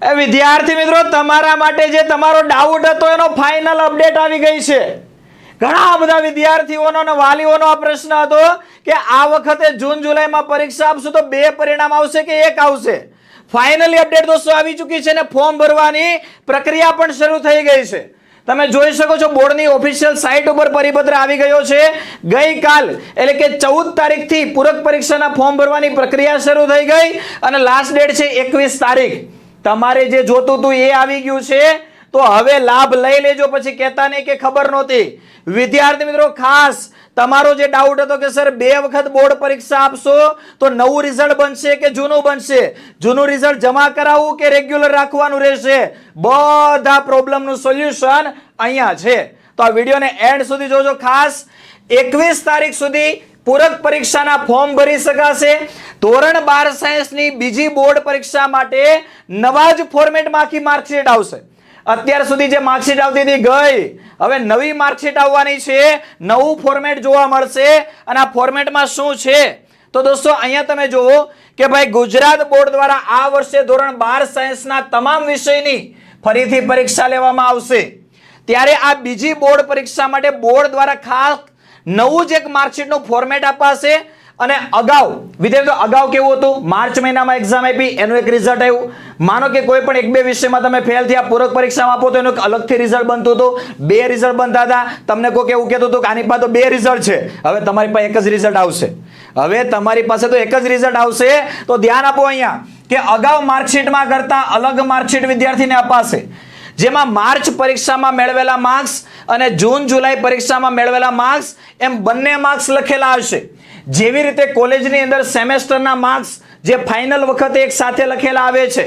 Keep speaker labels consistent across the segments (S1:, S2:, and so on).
S1: એ વિદ્યાર્થી મિત્રો, તમારા માટે જે તમારો ડાઉટ હતો, એનો ફાઇનલ અપડેટ આવી ગઈ છે. ઘણા બધા વિદ્યાર્થીઓનો અને વાલીઓનો આ પ્રશ્ન હતો કે આ વખતે જૂન જુલાઈમાં પરીક્ષા આપશું તો બે પરિણામ આવશે કે એક આવશે? ફાઇનલી અપડેટ દોસ્તો આવી ચૂકી છે અને ફોર્મ ભરવાની પ્રક્રિયા પણ શરૂ થઈ ગઈ છે. તમે જોઈ શકો છો બોર્ડની ઓફિશિયલ સાઇટ ઉપર પરિપત્ર આવી ગયો છે. ગઈકાલ, એટલે કે ચૌદ તારીખથી પૂરક પરીક્ષાના ફોર્મ ભરવાની પ્રક્રિયા શરૂ થઈ ગઈ અને લાસ્ટ ડેટ છે એકવીસ તારીખ. તમારે જે જોતું હતું એ આવી ગયું છે? તો હવે લાભ લઈ લેજો. પછી કહેતા નહીં કે ખબર નહોતી. વિદ્યાર્થી મિત્રો, ખાસ તમારો જે ડાઉટ હતો કે સર બે વખત બોર્ડ પરીક્ષા આપશો, તો નવું રિઝલ્ટ બનશે કે જૂનું બનશે? જૂનું રિઝલ્ટ જમા કરાવવું કે રેગ્યુલર રાખવાનું રહેશે? બધા પ્રોબ્લેમનું સોલ્યુશન અહીંયા છે. તો આ વિડીયોને એન્ડ સુધી જોજો. ખાસ એકવીસ તારીખ સુધી પૂરક પરીક્ષાના ફોર્મ ભરી શકાશે. ધોરણ બાર સાયન્સની બીજી બોર્ડ પરીક્ષા માટે નવા જ ફોર્મેટમાં આખી માર્કશીટ આવશે. અત્યાર સુધી જે માર્કશીટ આવતી હતી ગઈ, હવે નવી માર્કશીટ આવવાની છે. નવું ફોર્મેટ જોવા મળશે. અને આ ફોર્મેટમાં શું છે? તો દોસ્તો, અહીંયા તમે જુઓ કે ભાઈ ગુજરાત બોર્ડ દ્વારા આ વર્ષે ધોરણ બાર સાયન્સના તમામ વિષયની ફરીથી પરીક્ષા લેવામાં આવશે. ત્યારે આ બીજી બોર્ડ પરીક્ષા માટે બોર્ડ દ્વારા ખાસ નવું જ એક માર્કશીટનું ફોર્મેટ અપાશે. અને અગાઉ વિદ્યાર્થીઓ અગાઉ કેવું હતું? માર્ચ મહિનામાં એક્ઝામ આપી, એનું એક રિઝલ્ટ આવ્યું. માનો કે કોઈ પણ એક બે વિષયમાં તમે ફેલ થયા, પૂરક પરીક્ષામાં આપો, તો એનું અલગથી રિઝલ્ટ બનતું હતું. બે રિઝલ્ટ બનતા હતા. તમને કોઈ એવું કહેતું હતું કે આની પાસે તો બે રિઝલ્ટ છે. હવે તમારી પાસે એક જ રિઝલ્ટ આવશે. હવે તમારી પાસે તો એક જ રિઝલ્ટ આવશે. તો ધ્યાન આપો અહીંયા કે અગાઉ માર્કશીટમાં કરતા અલગ માર્કશીટ વિદ્યાર્થીને અપાશે. જેમાં માર્ચ પરીક્ષામાં મેળવેલા માર્ક્સ અને જૂન, જુલાઈ પરીક્ષામાં મેળવેલા માર્ક્સ એમ બંને માર્ક્સ લખેલા હશે. જેવી રીતે કોલેજની અંદર સેમેસ્ટરના માર્ક્સ જે ફાઇનલ વખતે એક સાથે લખેલા આવે છે.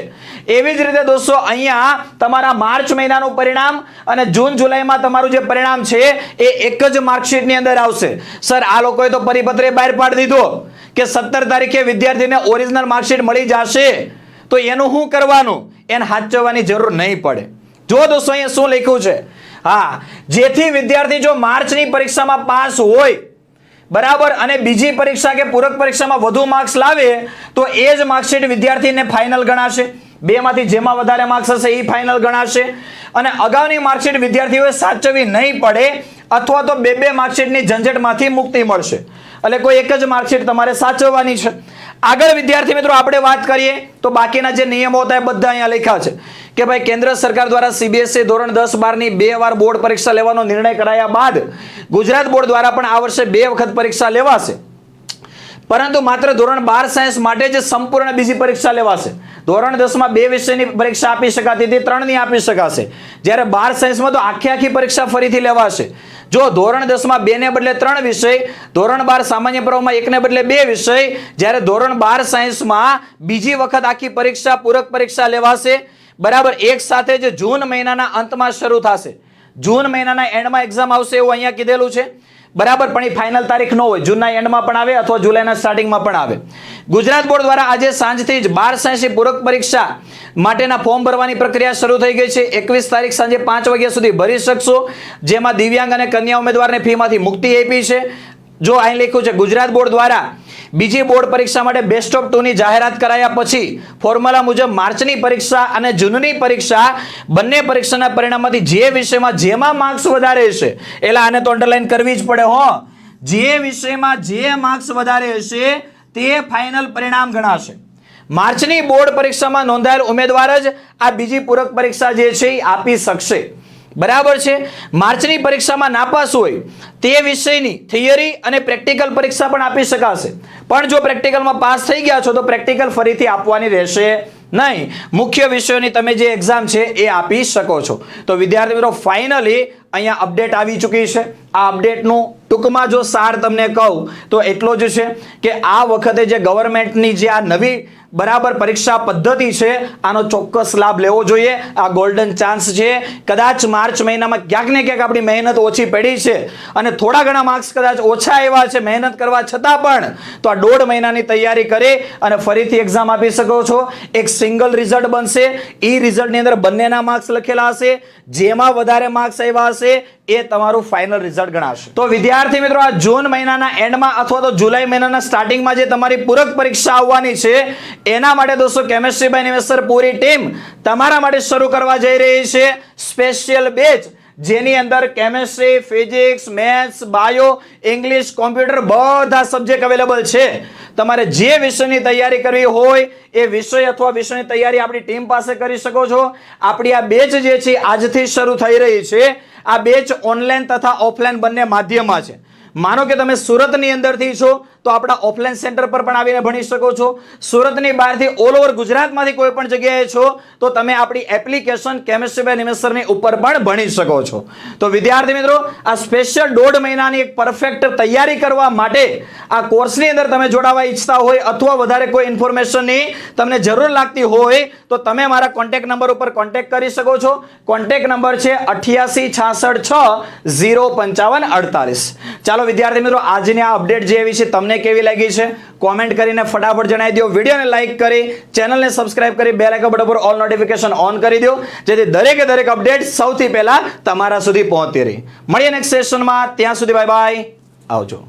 S1: એવી જ રીતે દોસ્તો, અહીંયા તમારા માર્ચ મહિનાનું પરિણામ અને જૂન, જુલાઈમાં તમારું જે પરિણામ છે એ એક જ માર્કશીટની અંદર આવશે. સર, આ લોકોએ તો પરિપત્ર બહાર પાડી દીધો કે સત્તર તારીખે વિદ્યાર્થીને ઓરિજિનલ માર્કશીટ મળી જશે. તો એનું શું કરવાનું? એને હાચવવાની જરૂર નહીં પડે. જો દોસ્તો અહીંયા શું લખ્યું છે? હા, જેથી વિદ્યાર્થી જો માર્ચની પરીક્ષામાં પાસ હોય, બરાબર, અને બીજી પરીક્ષા કે પૂરક પરીક્ષામાં વધુ માર્ક્સ લાવે, તો એ જ માર્કશીટ વિદ્યાર્થીને ફાઇનલ ગણાશે. બેમાંથી જેમાં વધારે માર્ક્સ હશે એ ફાઇનલ ગણાશે. અને અગાઉની માર્કશીટ વિદ્યાર્થીઓએ સાચવવી નહીં પડે, અથવા તો બે બે માર્કશીટની ઝંઝટમાંથી મુક્તિ મળશે. એટલે કોઈ એક જ માર્કશીટ તમારે સાચવવાની છે. આગળ વિદ્યાર્થી મિત્રો, આપણે વાત કરીએ, તો બાકીના જે નિયમો હતા એ બધા અહીંયા લખ્યા છે. કે ભાઈ કેન્દ્ર સરકાર દ્વારા સીબીએસઈ ધોરણ દસ બારની બે વાર બોર્ડ પરીક્ષા લેવાનો નિર્ણય કરાયા બાદ ગુજરાત બોર્ડ દ્વારા પણ આ વર્ષે બે વખત પરીક્ષા લેવાશે. પરંતુ માત્ર ધોરણ બાર સાયન્સ માટે જ સંપૂર્ણ બીજી પરીક્ષા લેવાશે. ધોરણ દસમાં બે વિષયની પરીક્ષા આપી શકાતી હતી, ત્રણની આપી શકાશે. જ્યારે બાર સાયન્સમાં તો આખી આખી પરીક્ષા ફરીથી લેવાશે. જો ધોરણ દસમાં બે ને બદલે ત્રણ વિષય, ધોરણ બાર સામાન્ય પ્રવાહમાં એકને બદલે બે વિષય, જ્યારે ધોરણ બાર સાયન્સમાં બીજી વખત આખી પરીક્ષા, પૂરક પરીક્ષા લેવાશે બરાબર, એક સાથે જ જૂન મહિનાના અંતમાં શરૂ થશે. જૂન મહિનાના એન્ડમાં એક્ઝામ આવશે એવું અહીંયા કીધેલું છે. બરાબર, પણ એ ફાઇનલ તારીખ ન હોય. જૂનના એન્ડમાં પણ આવે અથવા જુલાઈના સ્ટાર્ટિંગમાં પણ આવે. ગુજરાત બોર્ડ દ્વારા આજે સાંજથી જ બાર સાયન્સની પૂરક પરીક્ષા માટેના ફોર્મ ભરવાની પ્રક્રિયા શરૂ થઈ ગઈ છે. એકવીસ તારીખ સાંજે પાંચ વાગ્યા સુધી ભરી શકશો. જેમાં દિવ્યાંગ અને કન્યા ઉમેદવારને ફીમાંથી મુક્તિ આપી છે. જો અહીં લખ્યું છે, ગુજરાત બોર્ડ દ્વારા બીજી બોર્ડ પરીક્ષા માટે બેસ્ટ ઓફ ટુની જાહેરાત કરાયા પછી ફોર્મ્યુલા મુજબ માર્ચની પરીક્ષા અને જૂનની પરીક્ષા બંને પરીક્ષાના પરિણામમાંથી જે વિષયમાં જેમાં માર્ક્સ વધારે હશે એટલે આને તો અંડરલાઈન કરવી જ પડે હો. જે વિષયમાં જે માર્ક્સ વધારે હશે, તે ફાઇનલ પરિણામ ગણાશે. માર્ચની બોર્ડ પરીક્ષામાં નોંધાયેલ ઉમેદવાર જ આ બીજી પૂરક પરીક્ષા જે છે એ આપી શકશે. બરાબર છે? માર્ચની પરીક્ષામાં નાપાસ હોય તે વિષયની થિયરી અને પ્રેક્ટિકલ પરીક્ષા પણ આપી શકાશે. પણ જો પ્રેક્ટિકલમાં પાસ થઈ ગયા છો તો પ્રેક્ટિકલ ફરીથી આપવાની રહેશે નહીં. મુખ્ય વિષયોની તમે જે એક્ઝામ છે એ આપી શકો છો. તો વિદ્યાર્થી મિત્રો ફાઇનલી અહીંયા અપડેટ આવી ચૂકી છે. આ અપડેટનું ટૂંકમાં જો સાર તમને કહું, તો એટલો જ છે કે આ વખતે જે ગવર્મેન્ટની જે આ નવી બરાબર પરીક્ષા પદ્ધતિ છે. આનો ચોક્કસ લાભ લેવો જોઈએ. આ ગોલ્ડન ચાન્સ છે. કદાચ માર્ચ મહિનામાં ક્યાંક ને ક્યાંક આપણી મહેનત ઓછી પડી છે અને થોડા ઘણા માર્ક્સ કદાચ ઓછા આવ્યા છે મહેનત કરવા છતાં પણ, તો આ દોઢ મહિનાની તૈયારી કરી અને ફરીથી એક્ઝામ આપી શકો છો. એક સિંગલ રિઝલ્ટ બનશે. એ રિઝલ્ટની અંદર બંનેના માર્ક્સ લખેલા હશે. જેમાં વધારે માર્ક્સ આવ્યા હશે, એ તમારું ફાઇનલ રિઝલ્ટ ગણાશે. તો વિદ્યાર્થી મિત્રો, આ જૂન મહિનાના એન્ડમાં અથવા તો જુલાઈ મહિનાના સ્ટાર્ટિંગમાં જે તમારી પૂરક પરીક્ષા આવવાની છે એના માટે દોસ્તો કેમેસ્ટ્રી બાય નિમેસર પૂરી ટીમ તમારા માટે શરૂ કરવા જઈ રહી છે સ્પેશિયલ બેચ જેની અંદર chemistry physics maths bio English computer બધા સબ્જેક્ટ અવેલેબલ છે. તમારે જે વિષયની તૈયારી કરવી હોય એ વિષય અથવા વિષયની તૈયારી આપણી ટીમ પાસે કરી શકો છો. આપણી આ બેચ જે છે આજથી શરૂ થઈ રહી છે. આ બેચ ઓનલાઈન તથા ઓફલાઈન બંને માધ્યમમાં છે. માનો કે તમે સુરતની અંદરથી છો તો આપણા ઓફલાઈન સેન્ટર પર પણ આવીને ભણી શકો છો. સુરતની બહારથી ઓલ ઓવર ગુજરાતમાંથી કોઈ પણ જગ્યાએ છો, તો તમે આપણી એપ્લિકેશન કેમેસ્ટ્રી બાય નિમેસરની ઉપર પણ ભણી શકો છો. તો વિદ્યાર્થી મિત્રો, આ સ્પેશિયલ દોઢ મહિનાની એક પરફેક્ટ તૈયારી કરવા માટે આ કોર્સની અંદર તમે જોડાવા ઈચ્છતા હોય અથવા વધારે કોઈ ઇન્ફોર્મેશનની તમને જરૂર લાગતી હોય, તો તમે મારા કોન્ટેક્ટ નંબર ઉપર કોન્ટેક્ટ કરી શકો છો. કોન્ટેક્ટ નંબર છે અઠ્યાસી છાસઠ છ ઝીરો પંચાવન અડતાલીસ. ચાલો વિદ્યાર્થી મિત્રો, આજની આ અપડેટ જે એવી છે, તમને કેવી લાગી છે? કોમેન્ટ કરીને ફટાફટ જણાવી દો. વિડીયોને લાઈક કરી ચેનલને સબસ્ક્રાઇબ કરી બે લાઇકન બટન પર ઓલ નોટિફિકેશન ઓન કરી દો. જેથી દરેકે દરેક અપડેટ સૌથી પહેલા તમારા સુધી પહોંચતી રહી. મળીએ નેક્સ્ટ સેશનમાં ત્યાં સુધી બાય બાય આવજો.